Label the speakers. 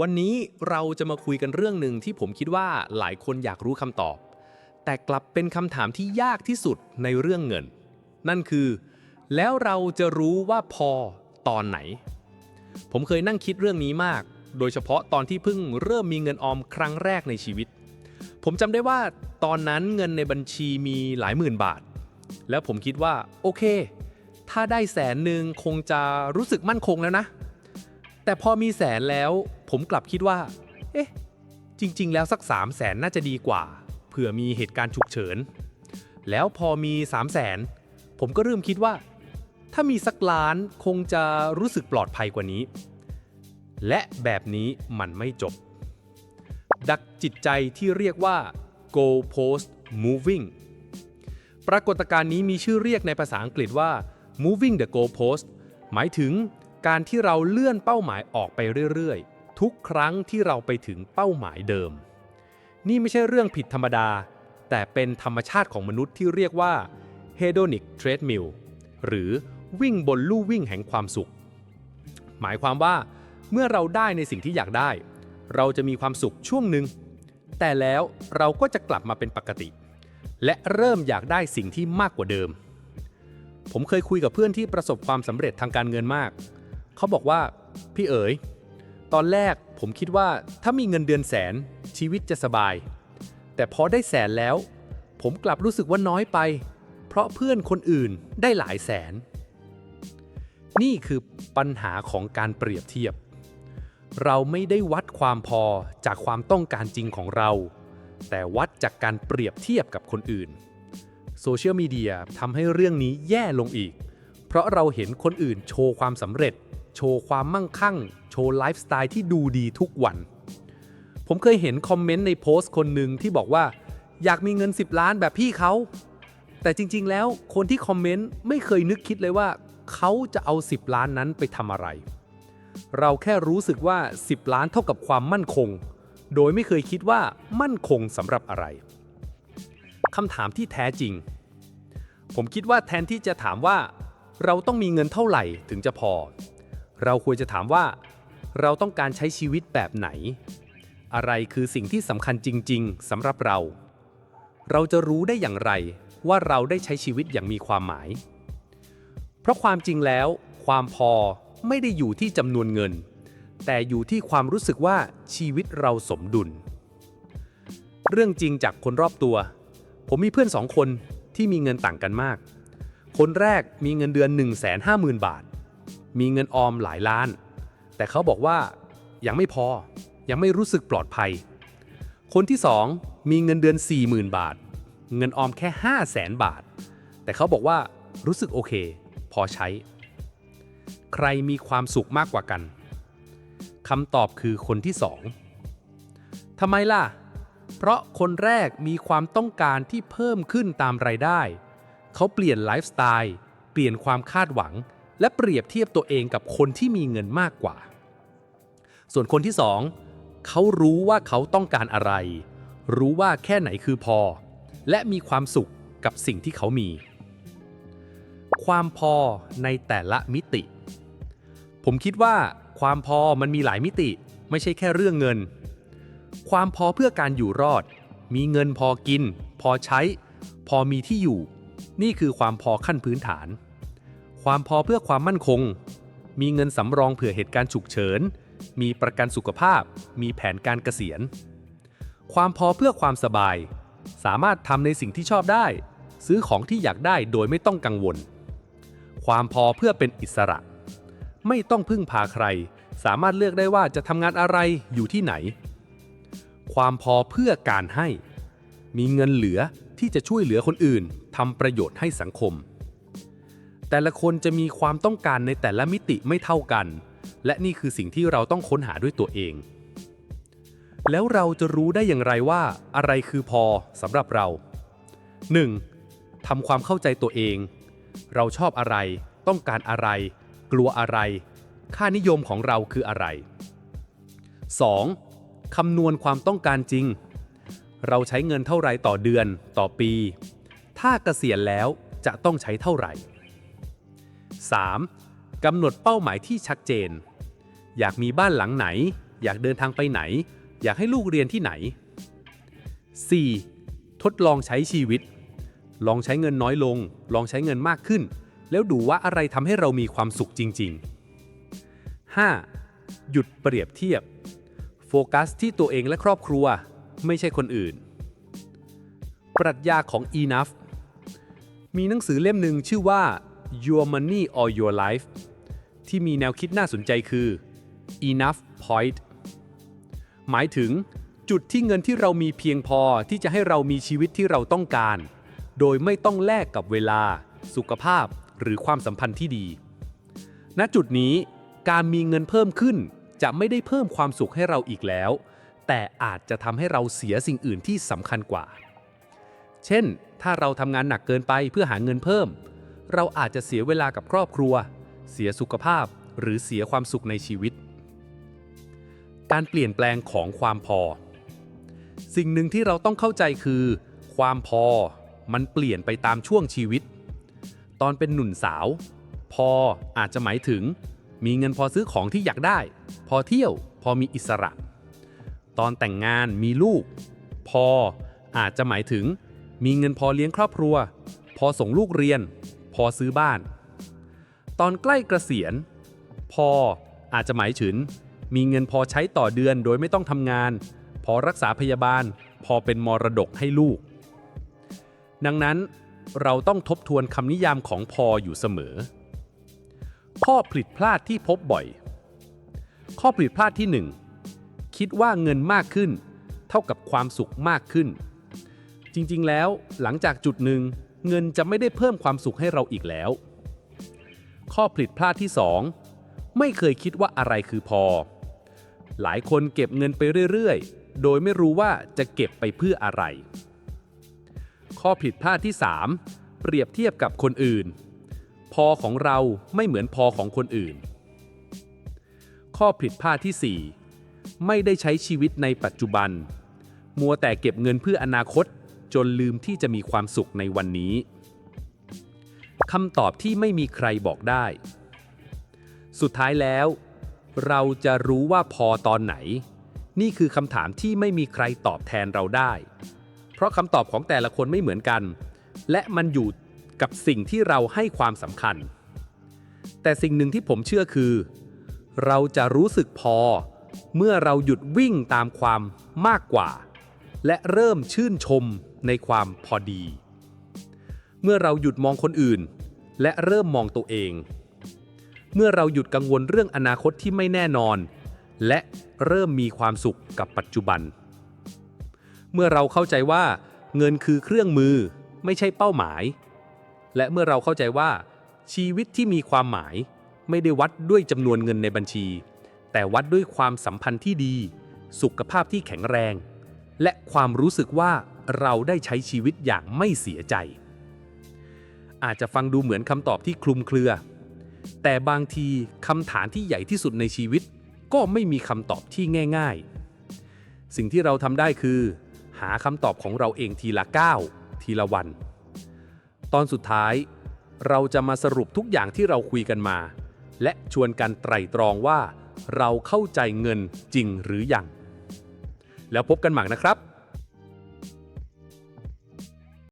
Speaker 1: วันนี้เราจะมาคุยกันเรื่องหนึ่งที่ผมคิดว่าหลายคนอยากรู้คำตอบ แต่กลับเป็นคำถามที่ยากที่สุดในเรื่องเงิน นั่นคือ แล้วเราจะรู้ว่าพอตอนไหน ผมเคยนั่งคิดเรื่องนี้มาก โดยเฉพาะตอนที่เพิ่งเริ่มมีเงินออมครั้งแรกในชีวิต ผมจำได้ว่าตอนนั้นเงินในบัญชีมีหลายหมื่นบาท แล้วผมคิดว่าโอเค ถ้าได้แสนหนึ่งคงจะรู้สึกมั่นคงแล้วนะ แต่พอมีแสนแล้ว ผมกลับคิดว่า เอ๊ะ จริง ๆ แล้วสัก 3 0 0แสนน่าจะดีกว่า เผื่อมีเหตุการณ์ฉุกเฉิน แล้วพอมี 3 0 0แสนผมก็เริ่มคิดว่า ถ้ามีสักล้านคงจะรู้สึกปลอดภัยกว่านี้ และแบบนี้มันไม่จบ ดักจิตใจที่เรียกว่า go post moving ปรากฏการณ์นี้มีชื่อเรียกในภาษาอังกฤษว่า moving the goalpost หมายถึงการที่เราเลื่อนเป้าหมายออกไปเรื่อย ทุกครั้งที่เราไปถึงเป้าหมายเดิม นี่ไม่ใช่เรื่องผิดธรรมดา แต่เป็นธรรมชาติของมนุษย์ที่เรียกว่า hedonic treadmill หรือวิ่งบนลู่วิ่งแห่งความสุข หมายความว่าเมื่อเราได้ในสิ่งที่อยากได้ เราจะมีความสุขช่วงหนึ่ง แต่แล้วเราก็จะกลับมาเป็นปกติ และเริ่มอยากได้สิ่งที่มากกว่าเดิม ผมเคยคุยกับเพื่อนที่ประสบความสำเร็จทางการเงินมาก เขาบอกว่า พี่เอ๋ย ตอนแรกผมคิดว่าถ้ามีเงินเดือนแสนชีวิตจะสบาย แต่พอได้แสนแล้ว ผมกลับรู้สึกว่าน้อยไป เพราะเพื่อนคนอื่นได้หลายแสน นี่คือปัญหาของการเปรียบเทียบ เราไม่ได้วัดความพอจากความต้องการจริงของเรา แต่วัดจากการเปรียบเทียบกับคนอื่นโซเชียลมีเดียทำให้เรื่องนี้แย่ลงอีก เพราะเราเห็นคนอื่นโชว์ความสำเร็จ โชว์ความมั่งคั่ง โชว์ไลฟ์สไตล์ที่ดูดีทุกวัน ผมเคยเห็นคอมเมนต์ในโพสต์คนหนึ่งที่บอกว่า อยากมีเงิน 10 ล้านแบบพี่เขา แต่จริง ๆ แล้วคนที่คอมเมนต์ไม่เคยนึกคิดเลยว่า เขาจะเอา 10 ล้านนั้นไปทำอะไร เราแค่รู้สึกว่า 10 ล้านเท่ากับความมั่นคง โดยไม่เคยคิดว่ามั่นคงสำหรับอะไรคำถามที่แท้จริง ผมคิดว่าแทนที่จะถามว่า เราต้องมีเงินเท่าไหร่ถึงจะพอ เราควรจะถามว่า เราต้องการใช้ชีวิตแบบไหน อะไรคือสิ่งที่สำคัญจริง ๆสำหรับเรา เราจะรู้ได้อย่างไรว่าเราได้ใช้ชีวิตอย่างมีความหมาย เพราะความจริงแล้ว ความพอไม่ได้อยู่ที่จำนวนเงิน แต่อยู่ที่ความรู้สึกว่าชีวิตเราสมดุล เรื่องจริงจากคนรอบตัว ผมมีเพื่อนสองคนที่มีเงินต่างกันมาก คนแรกมีเงินเดือน 150,000 บาท มีเงินออมหลายล้าน แต่เขาบอกว่ายังไม่พอ ยังไม่รู้สึกปลอดภัย คนที่สองมีเงินเดือน 40,000 บาท เงินออมแค่ 500,000บาท แต่เขาบอกว่ารู้สึกโอเค พอใช้ ใครมีความสุขมากกว่ากันคำตอบคือคนที่สองทำไมล่ะ เพราะคนแรกมีความต้องการที่เพิ่มขึ้นตามรายได้ เขาเปลี่ยนไลฟ์สไตล์ เปลี่ยนความคาดหวัง และเปรียบเทียบตัวเองกับคนที่มีเงินมากกว่า ส่วนคนที่สองเขารู้ว่าเขาต้องการอะไร รู้ว่าแค่ไหนคือพอ และมีความสุขกับสิ่งที่เขามี ความพอในแต่ละมิติ ผมคิดว่าความพอมันมีหลายมิติ ไม่ใช่แค่เรื่องเงิน ความพอเพื่อการอยู่รอด มีเงินพอกิน พอใช้ พอมีที่อยู่ นี่คือความพอขั้นพื้นฐาน ความพอเพื่อความมั่นคง มีเงินสำรองเผื่อเหตุการณ์ฉุกเฉิน มีประกันสุขภาพ มีแผนการเกษียณ ความพอเพื่อความสบาย สามารถทำในสิ่งที่ชอบได้ ซื้อของที่อยากได้โดยไม่ต้องกังวล ความพอเพื่อเป็นอิสระ ไม่ต้องพึ่งพาใคร สามารถเลือกได้ว่าจะทำงานอะไรอยู่ที่ไหน ความพอเพื่อการให้ มีเงินเหลือที่จะช่วยเหลือคนอื่นทำประโยชน์ให้สังคม แต่ละคนจะมีความต้องการในแต่ละมิติไม่เท่ากัน และนี่คือสิ่งที่เราต้องค้นหาด้วยตัวเอง แล้วเราจะรู้ได้อย่างไรว่า อะไรคือพอสำหรับเรา 1. ทำความเข้าใจตัวเอง เราชอบอะไร ต้องการอะไร กลัวอะไร ค่านิยมของเราคืออะไร 2. คำนวณความต้องการจริง เราใช้เงินเท่าไรต่อเดือน ต่อปี ถ้าเกษียณแล้วจะต้องใช้เท่าไหร่ 3. กำหนดเป้าหมายที่ชัดเจน อยากมีบ้านหลังไหน อยากเดินทางไปไหน อยากให้ลูกเรียนที่ไหน 4. ทดลองใช้ชีวิต ลองใช้เงินน้อยลง ลองใช้เงินมากขึ้น แล้วดูว่าอะไรทำให้เรามีความสุขจริง ๆ 5. หยุดเปรียบเทียบ โฟกัสที่ตัวเองและครอบครัว ไม่ใช่คนอื่น ปรัชญาของ Enough มีหนังสือเล่มหนึ่งชื่อว่า Your Money or Your Life ที่มีแนวคิดน่าสนใจคือ Enough Point หมายถึงจุดที่เงินที่เรามีเพียงพอที่จะให้เรามีชีวิตที่เราต้องการ โดยไม่ต้องแลกกับเวลา สุขภาพหรือความสัมพันธ์ที่ดี ณจุดนี้การมีเงินเพิ่มขึ้นจะไม่ได้เพิ่มความสุขให้เราอีกแล้ว แต่อาจจะทำให้เราเสียสิ่งอื่นที่สำคัญกว่า เช่น ถ้าเราทำงานหนักเกินไปเพื่อหาเงินเพิ่ม เราอาจจะเสียเวลากับครอบครัว เสียสุขภาพ หรือเสียความสุขในชีวิต การเปลี่ยนแปลงของความพอ สิ่งหนึ่งที่เราต้องเข้าใจคือ ความพอมันเปลี่ยนไปตามช่วงชีวิต ตอนเป็นหนุ่มสาว พออาจจะหมายถึง มีเงินพอซื้อของที่อยากได้ พอเที่ยว พอมีอิสระ ตอนแต่งงานมีลูก พออาจจะหมายถึง มีเงินพอเลี้ยงครอบครัว พอส่งลูกเรียน พอซื้อบ้าน ตอนใกล้เกษียณ พออาจจะหมายถึง มีเงินพอใช้ต่อเดือนโดยไม่ต้องทำงาน พอรักษาพยาบาล พอเป็นมรดกให้ลูก ดังนั้นเราต้องทบทวนคำนิยามของพออยู่เสมอ ข้อผิดพลาดที่พบบ่อย ข้อผิดพลาดที่ 1 คิดว่าเงินมากขึ้น เท่ากับความสุขมากขึ้น จริงๆ แล้วหลังจากจุดหนึ่ง เงินจะไม่ได้เพิ่มความสุขให้เราอีกแล้ว ข้อผิดพลาดที่ 2 ไม่เคยคิดว่าอะไรคือพอ หลายคนเก็บเงินไปเรื่อยๆ โดยไม่รู้ว่าจะเก็บไปเพื่ออะไร ข้อผิดพลาดที่ 3 เปรียบเทียบกับคนอื่น พอของเราไม่เหมือนพอของคนอื่น ข้อผิดพลาดที่ 4 ไม่ได้ใช้ชีวิตในปัจจุบัน มัวแต่เก็บเงินเพื่ออนาคต จนลืมที่จะมีความสุขในวันนี้คำตอบที่ไม่มีใครบอกได้ สุดท้ายแล้ว เราจะรู้ว่าพอตอนไหน นี่คือคำถามที่ไม่มีใครตอบแทนเราได้ เพราะคำตอบของแต่ละคนไม่เหมือนกัน และมันอยู่กับสิ่งที่เราให้ความสำคัญ แต่สิ่งหนึ่งที่ผมเชื่อคือ เราจะรู้สึกพอ เมื่อเราหยุดวิ่งตามความมากกว่า และเริ่มชื่นชม ในความพอดี เมื่อเราหยุดมองคนอื่น และเริ่มมองตัวเอง เมื่อเราหยุดกังวลเรื่องอนาคตที่ไม่แน่นอน และเริ่มมีความสุขกับปัจจุบัน เมื่อเราเข้าใจว่า เงินคือเครื่องมือไม่ใช่เป้าหมาย และเมื่อเราเข้าใจว่า ชีวิตที่มีความหมายไม่ได้วัดด้วยจำนวนเงินในบัญชี แต่วัดด้วยความสัมพันธ์ที่ดี สุขภาพที่แข็งแรง และความรู้สึกว่า เราได้ใช้ชีวิตอย่างไม่เสียใจ อาจจะฟังดูเหมือนคำตอบที่คลุมเครือ แต่บางทีคำถามที่ใหญ่ที่สุดในชีวิต ก็ไม่มีคำตอบที่ง่าย ๆ สิ่งที่เราทำได้คือ หาคำตอบของเราเองทีละก้าวทีละวัน ตอนสุดท้าย เราจะมาสรุปทุกอย่างที่เราคุยกันมา และชวนกันไตร่ตรองว่า เราเข้าใจเงินจริงหรือยังแล้วพบกันใหม่นะครับ